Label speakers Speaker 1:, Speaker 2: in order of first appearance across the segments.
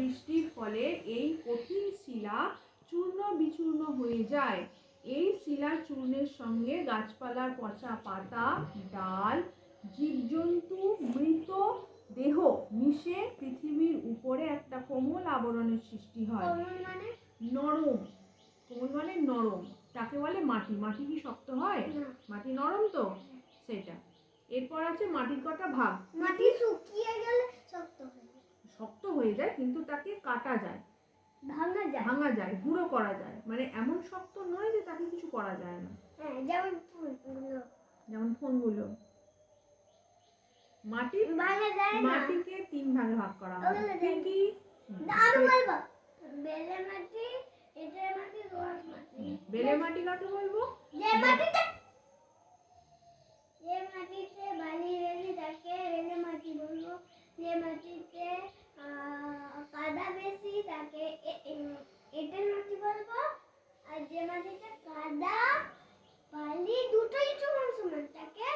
Speaker 1: বৃষ্টির ফলে এই কঠিন শিলা চূর্ণ বিচূর্ণ হয়ে যায়। এই শিলা চূর্ণের সঙ্গে গাছপালার পচা পাতা ডাল জীবজন্তু মৃত দেহ মিশে পৃথিবীর উপরে একটা কোমল আবরণের সৃষ্টি হয়।
Speaker 2: কোমল মানে?
Speaker 1: নরম। কোমল মানে নরম। তাকে বলে মাটি। মাটি কি শক্ত হয়? মাটি নরম তো? সেটা। এরপর আছে মাটির কটা ভাগ?
Speaker 2: মাটি শুকিয়ে গেলে শক্ত হয়ে যায়
Speaker 1: শক্ত হয়ে যায় কিন্তু তাকে কাটা যায়।
Speaker 2: ভাঙা যায়।
Speaker 1: ভাঙা যায় গুঁড়ো করা যায়। মানে এমন শক্ত নয় যে তাকে কিছু করা যায় না।
Speaker 2: হ্যাঁ যেমন
Speaker 1: যেমন ফোনগুলো মাটির
Speaker 2: ভাঙা যায় না।
Speaker 1: মাটিকে তিন ভাগে ভাগ করা হয়। কি। কি
Speaker 2: বলব বেলে মাটি এঁটেল মাটি দোআঁশ মাটি।
Speaker 1: বেলে মাটি কাকে বলব?
Speaker 2: যে মাটিতে যে মাটিতে বালি বেশি থাকে বেলে মাটি বলব যে মাটিতে আহ, কাদা বেশি থাকে এ- এ- এঁটেল মাটি বলব আর যে মাটিতে কাদা বালি দুটোই সমান সমান থাকে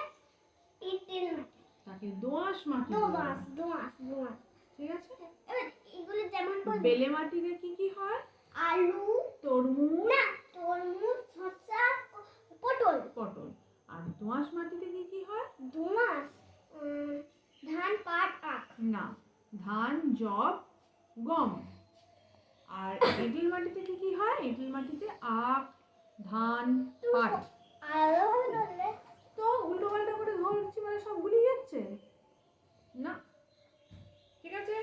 Speaker 2: এঁটেল মাটি।
Speaker 1: তাকে দোআঁশ মাটি।
Speaker 2: দোআঁশ দোআঁশ দোআঁশ
Speaker 1: ঠিক আছে?
Speaker 2: এবার এগুলো যেমন
Speaker 1: বেলে। মাটিতে কি কি হয়?
Speaker 2: আলু।
Speaker 1: তরমুজ।
Speaker 2: না তরমুজ শসা পটল।
Speaker 1: পটল। আর দোআঁশ মাটিতে কি কি হয়?
Speaker 2: উম, ধান পাট আখ।
Speaker 1: না ধান জব গম। আর এঁটেল মাটিতে কি কি হয়? এঁটেল মাটিতে আখ ধান পাট। তো উল্টো পাল্টা করে ধরছি মানে সব গুলিয়ে যাচ্ছে? না। ঠিক আছে?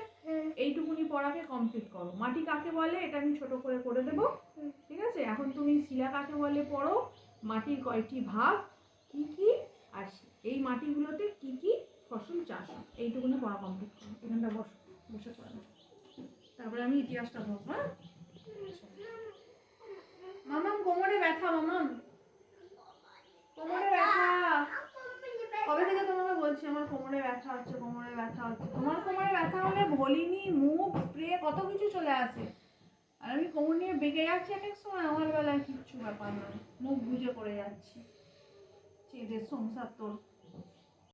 Speaker 1: এইটুকুনি পড়াকে কমপ্লিট করো। মাটি কাকে বলে? এটা আমি ছোট করে করে দেবো। ঠিক আছে? এখন তুমি শিলা কাকে বলে পড়ো? মাটির কয়টি ভাগ? কি কি? আর এই মাটিগুলোতে কি কি ফসল চাষ হয়? এইটুকুনি পড়া কমপ্লিট করো। এখানটা বসো বসে পড়ো। আমি ইতিহাসটা ধরবো হ্যাঁ? মামাম, কোমরে ব্যথা, মামাম। কোমরে ব্যথা। কবে থেকে তোমাকে বলছি আমার কোমরে ব্যথা হচ্ছে, কোমরে ব্যথা হচ্ছে? তোমার কোমরে ব্যথা হলে ভলিনি মুখ, স্প্রে, কত কিছু চলে আসে। আর আমি কোমর নিয়ে বেঁকে যাচ্ছি এক এক সময়, আমার বেলায় কিচ্ছু ব্যাপার নয়। মুখ বুঝে পড়ে যাচ্ছি। চেদের সংসার তোর